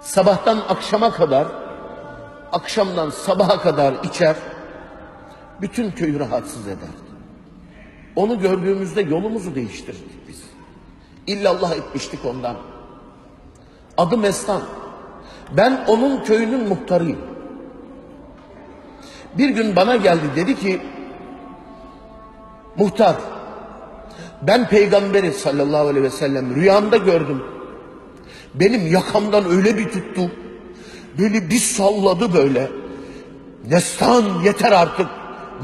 Sabahtan akşama kadar, akşamdan sabaha kadar içer, bütün köyü rahatsız ederdi. Onu gördüğümüzde yolumuzu değiştirdik biz. İllallah etmiştik ondan. Adı Mestan. Ben onun köyünün muhtarıyım. Bir gün bana geldi dedi ki muhtar ben peygamberi sallallahu aleyhi ve sellem rüyamda gördüm. Benim yakamdan öyle bir tuttu. Böyle bir salladı böyle. Nestan yeter artık.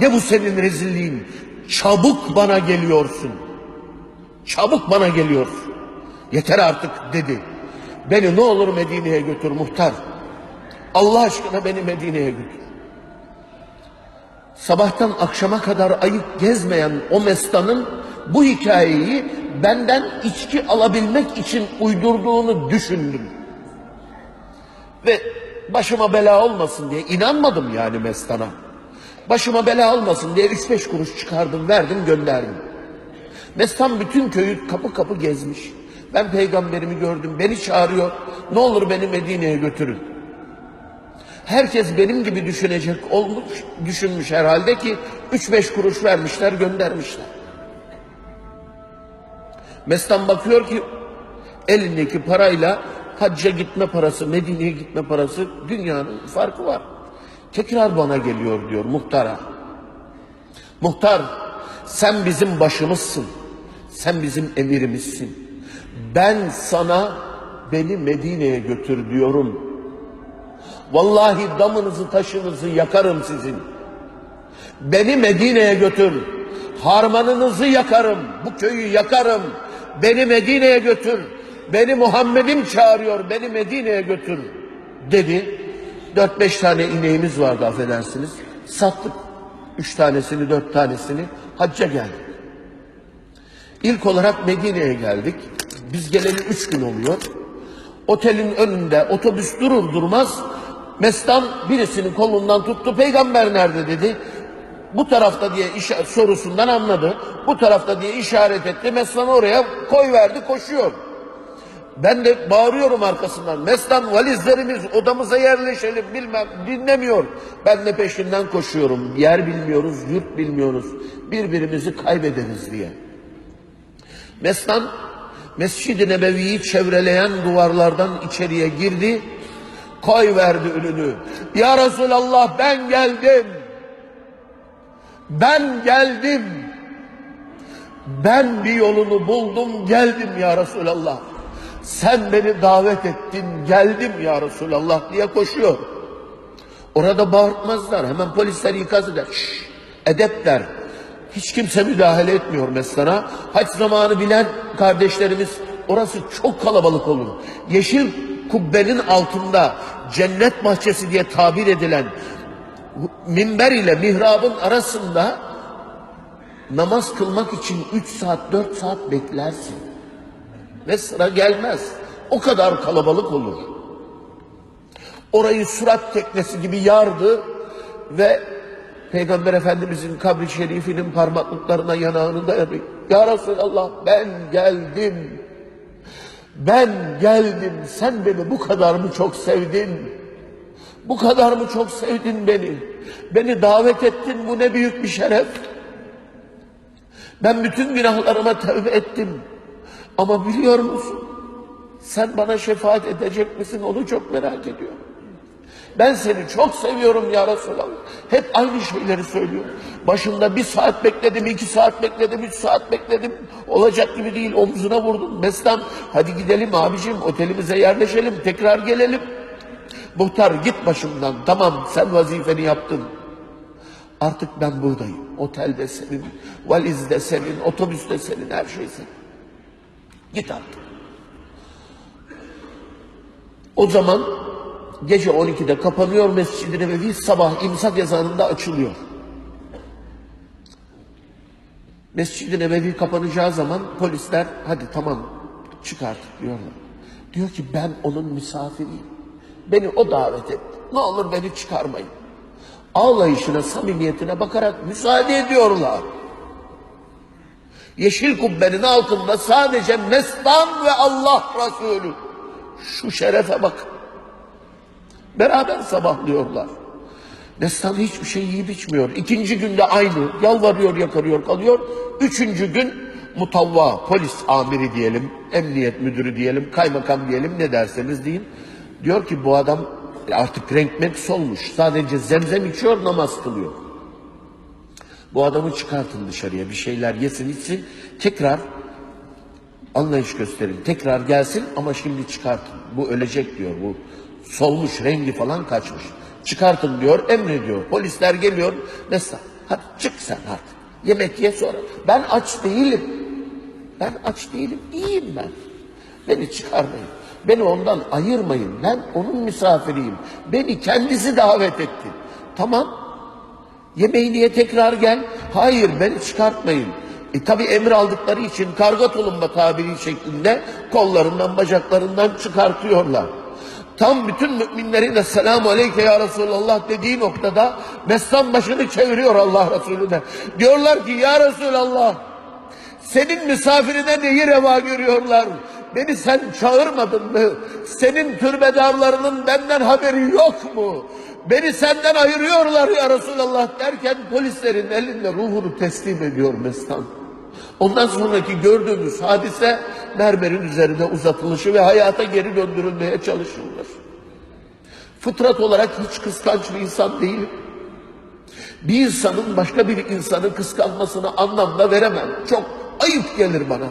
Ne bu senin rezilliğin? Çabuk bana geliyorsun. Çabuk bana geliyorsun. Yeter artık dedi. Beni ne olur Medine'ye götür muhtar. Allah aşkına beni Medine'ye götür. Sabahtan akşama kadar ayık gezmeyen o mestanın bu hikayeyi benden içki alabilmek için uydurduğunu düşündüm. Ve başıma bela olmasın diye inanmadım yani mestana. Başıma bela olmasın diye üç beş kuruş çıkardım, verdim, gönderdim. Mestan bütün köyü kapı kapı gezmiş. Ben peygamberimi gördüm, beni çağırıyor. Ne olur beni Medine'ye götürün. Herkes benim gibi düşünecek olmuş, düşünmüş herhalde ki üç beş kuruş vermişler, göndermişler. Mestan bakıyor ki elindeki parayla hacca gitme parası, Medine'ye gitme parası dünyanın farkı var. Tekrar bana geliyor diyor muhtara. Muhtar sen bizim başımızsın. Sen bizim emirimizsin. Ben sana beni Medine'ye götür diyorum. Vallahi damınızı taşınızı yakarım sizin. Beni Medine'ye götür. Harmanınızı yakarım. Bu köyü yakarım. Beni Medine'ye götür. Beni Muhammed'im çağırıyor. Beni Medine'ye götür. Dedi. Dört beş tane ineğimiz vardı affedersiniz. Sattık. Üç tanesini, dört tanesini. Hacca geldik. İlk olarak Medine'ye geldik. Biz geleli üç gün oluyor. Otelin önünde otobüs durur durmaz Mestan birisinin kolundan tuttu. Peygamber nerede dedi. Bu tarafta diye sorusundan anladı. Bu tarafta diye işaret etti. Mestan oraya koy verdi koşuyor. Ben de bağırıyorum arkasından. Mestan valizlerimiz odamıza yerleşelim bilmem dinlemiyor. Ben de peşinden koşuyorum. Yer bilmiyoruz, yurt bilmiyoruz. Birbirimizi kaybederiz diye. Mestan Mescid-i Nebevi'yi çevreleyen duvarlardan içeriye girdi. Koy verdi ününü. Ya Resulallah ben geldim. Ben geldim. Ben bir yolunu buldum geldim ya Resulallah. Sen beni davet ettin geldim ya Resulallah diye koşuyor. Orada bağırtmazlar. Hemen polisler ikaz eder. Şşş, edep der. Hiç kimse müdahale etmiyor mesela. Haç zamanı bilen kardeşlerimiz orası çok kalabalık olur. Yeşil kubbenin altında cennet bahçesi diye tabir edilen minber ile mihrabın arasında namaz kılmak için 3 saat 4 saat beklersin. Ve sıra gelmez. O kadar kalabalık olur. Orayı surat teknesi gibi yardı ve Peygamber Efendimizin kabri şerifinin parmaklıklarına yanağını dayadı. Ya Resulallah ben geldim. Ben geldim. Sen beni bu kadar mı çok sevdin? Bu kadar mı çok sevdin beni? Beni davet ettin. Bu ne büyük bir şeref. Ben bütün günahlarıma tövbe ettim. Ama biliyor musun? Sen bana şefaat edecek misin? Onu çok merak ediyorum. Ben seni çok seviyorum ya Resulallah. Hep aynı şeyleri söylüyor. Başında bir saat bekledim, iki saat bekledim, üç saat bekledim. Olacak gibi değil. Omzuna vurdum. Mestan hadi gidelim abicim otelimize yerleşelim. Tekrar gelelim. Muhtar git başımdan. Tamam sen vazifeni yaptın. Artık ben buradayım. Otelde senin, valizde senin, otobüste senin, her şey senin. Git artık. O zaman gece 12'de kapanıyor Mescid-i Nebevi, sabah imsak ezanında açılıyor. Mescid-i Nebevi kapanacağı zaman polisler hadi tamam çık artık diyorlar. Diyor ki ben onun misafiriyim. Beni o davet etti. Ne olur beni çıkarmayın. Ağlayışına, samimiyetine bakarak müsaade ediyorlar. Yeşil kubbenin altında sadece Mestan ve Allah Resulü. Şu şerefe bak. Beraber sabahlıyorlar. Mestan hiçbir şey yiyip içmiyor. İkinci günde aynı. Yalvarıyor, yakarıyor, kalıyor. Üçüncü gün mutavva, polis amiri diyelim, emniyet müdürü diyelim, kaymakam diyelim ne derseniz deyin. Diyor ki bu adam artık renkmek solmuş. Sadece zemzem içiyor, namaz kılıyor. Bu adamı çıkartın dışarıya bir şeyler yesin içsin. Tekrar anlayış gösterin. Tekrar gelsin ama şimdi çıkartın. Bu ölecek diyor. Bu solmuş, rengi falan kaçmış. Çıkartın diyor, emrediyor. Polisler geliyor. Mesela hadi çık sen artık. Yemek ye sonra. Ben aç değilim. Ben aç değilim. İyiyim ben. Beni çıkarmayın. Beni ondan ayırmayın. Ben onun misafiriyim. Beni kendisi davet etti. Tamam. Yemeği niye tekrar gel? Hayır beni çıkartmayın. E tabi emir aldıkları için karga tulumba tabiri şeklinde kollarından bacaklarından çıkartıyorlar. Tam bütün müminlerin Esselamu Aleyke Ya Resulallah dediği noktada Mestan başını çeviriyor Allah Resulü de. Diyorlar ki Ya Resulallah senin misafirine neyi reva görüyorlar? Beni sen çağırmadın mı? Senin türbedarlarının benden haberi yok mu? Beni senden ayırıyorlar ya Resulallah derken polislerin elinde ruhunu teslim ediyor Mestan. Ondan sonraki gördüğümüz hadise mermerin üzerinde uzatılışı ve hayata geri döndürülmeye çalışılır. Fıtrat olarak hiç kıskanç bir insan değilim. Bir insanın başka bir insanı kıskanmasını anlamda veremem. Çok ayıp gelir bana.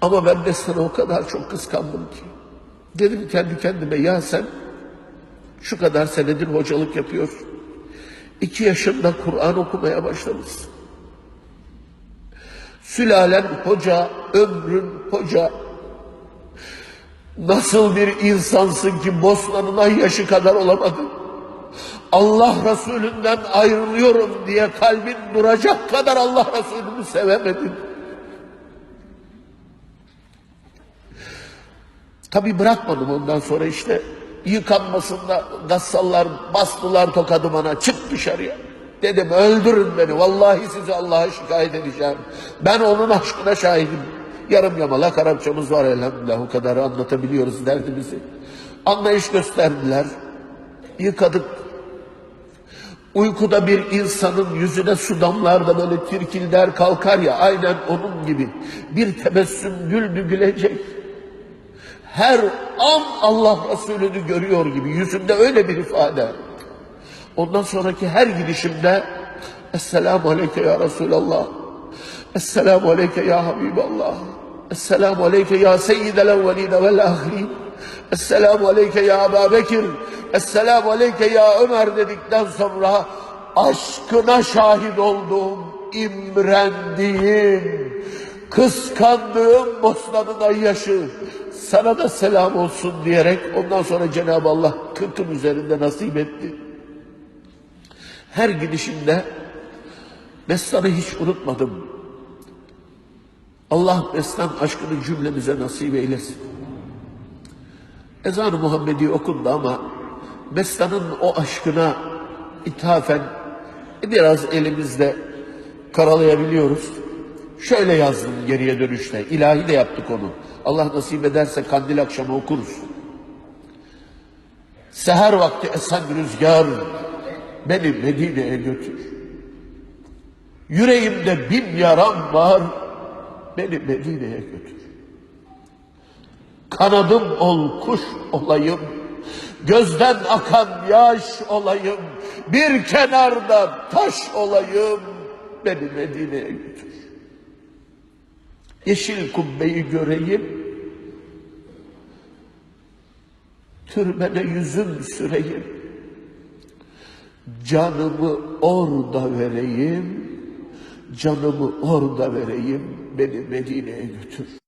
Ama ben de sana o kadar çok kıskandım ki. Dedim kendi kendime ya sen şu kadar senedir hocalık yapıyorsun. İki yaşında Kur'an okumaya başlamışsın. Sülalen hoca, ömrün hoca. Nasıl bir insansın ki Bosna'nın ay yaşı kadar olamadın? Allah Resulünden ayrılıyorum diye kalbin duracak kadar Allah Resulünü sevemedin. Tabi bırakmadım ondan sonra işte yıkanmasında gassallar bastılar tokadı bana çık dışarıya. Dedim öldürün beni vallahi sizi Allah'a şikayet edeceğim. Ben onun aşkına şahidim. Yarım yamalak Arapçamız var elhamdülillah o kadar anlatabiliyoruz derdimizi. Anlayış gösterdiler. Yıkadık. Uykuda bir insanın yüzüne su damlar da böyle tirkilder kalkar ya aynen onun gibi. Bir tebessüm güldü gülecek her an Allah Resulü'nü görüyor gibi yüzünde öyle bir ifade. Ondan sonraki her gidişimde Esselamu Aleyke Ya Resulallah Esselamu Aleyke Ya Habiballah Esselamu Aleyke Ya Seyyidel Evveline Vel Ahirin Esselamu Aleyke Ya Ebu Bekir Esselamu Aleyke Ya Ömer dedikten sonra aşkına şahit olduğum, imrendiğim, kıskandığım Bosna'nın ay yaşı sana da selam olsun diyerek ondan sonra Cenab-ı Allah kırkın üzerinde nasip etti. Her gidişimde Mestan'ı hiç unutmadım. Allah Mestan aşkını cümlemize nasip eylesin. Ezan-ı Muhammedi okundu ama Mestan'ın o aşkına ithafen biraz elimizde karalayabiliyoruz. Şöyle yazdım geriye dönüşte. İlahi de yaptık onu. Allah nasip ederse kandil akşamı okuruz. Seher vakti esen rüzgar beni Medine'ye götür. Yüreğimde bin yaram var beni Medine'ye götür. Kanadım ol kuş olayım. Gözden akan yaş olayım. Bir kenarda taş olayım. Beni Medine'ye götür. Yeşil kubbeyi göreyim. Türbene yüzüm süreyim. Canımı orada vereyim. Canımı orada vereyim. Beni Medine'ye götür.